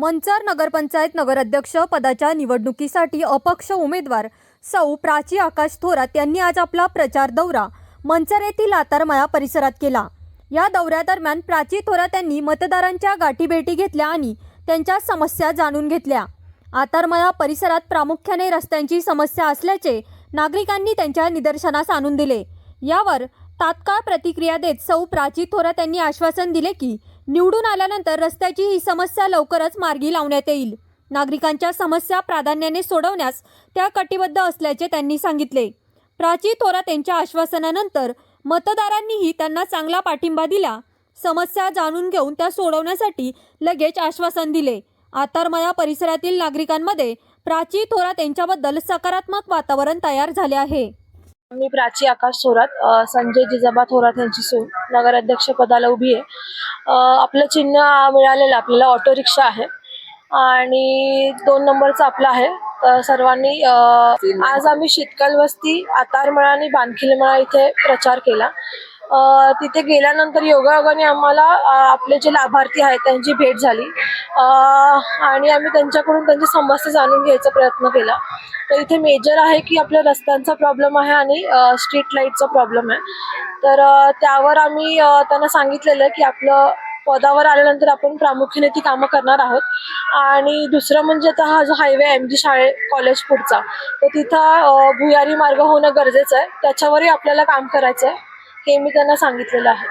मंचर नगरपंचायत नगराध्यक्ष पदाच्या निवडणुकीसाठी अपक्ष उमेदवार सौ प्राची आकाश थोरात यांनी आज आपला प्रचार दौरा मंचर येथील आतारमाया परिसरात केला. या दौऱ्यादरम्यान प्राची थोरात यांनी मतदारांच्या गाठीभेटी घेतल्या आणि त्यांच्या समस्या जाणून घेतल्या. आतारमळा परिसरात प्रामुख्याने रस्त्यांची समस्या असल्याचे नागरिकांनी त्यांच्या निदर्शनास आणून दिले. यावर तात्काळ प्रतिक्रिया देत सौ प्राची थोरात यांनी आश्वासन दिले की निवडून आल्यानंतर रस्त्याची ही समस्या लवकरच मार्गी लावण्यात येईल. नागरिकांच्या समस्या प्राधान्याने सोडवण्यास त्या कटिबद्ध असल्याचे त्यांनी सांगितले. प्राची थोरात यांच्या आश्वासनानंतर मतदारांनीही त्यांना चांगला पाठिंबा दिला. समस्या जाणून घेऊन त्या सोडवण्यासाठी लगेच आश्वासन दिले. आतारमया परिसरातील नागरिकांमध्ये प्राची थोरात यांच्याबद्दल सकारात्मक वातावरण तयार झाले आहे. मी प्राची आकाश थोरात संजय जिजाबा थोरात यांची सून नगराध्यक्ष पदाला उभी आहे. आपलं चिन्ह मिळालेलं आपल्याला ऑटो रिक्षा आहे. आणि दोन नंबरचा आपला आहे. तर सर्वांनी आज आम्ही शीतकाल वस्ती आतारमळा आणि बानखिलमळा इथे प्रचार केला. तिथे गेल्यानंतर योगायोगाने आम्हाला आपले जे लाभार्थी आहेत त्यांची भेट झाली. आणि आम्ही त्यांच्याकडून त्यांची समस्या जाणून घ्यायचा प्रयत्न केला. तर इथे मेजर आहे की आपल्या रस्त्यांचा प्रॉब्लेम आहे आणि स्ट्रीट लाईटचा प्रॉब्लेम आहे. तर त्यावर आम्ही त्यांना सांगितलेलं की आपलं पदावर आल्यानंतर आपण प्रामुख्याने ती कामं करणार आहोत. आणि दुसरं म्हणजे आता हा जो हायवे एम जी शाळे कॉलेज पुढचा तर तिथं भुयारी मार्ग होणं गरजेचं आहे. त्याच्यावरही आपल्याला काम करायचं आहे हे मी त्यांना सांगितलेलं आहे.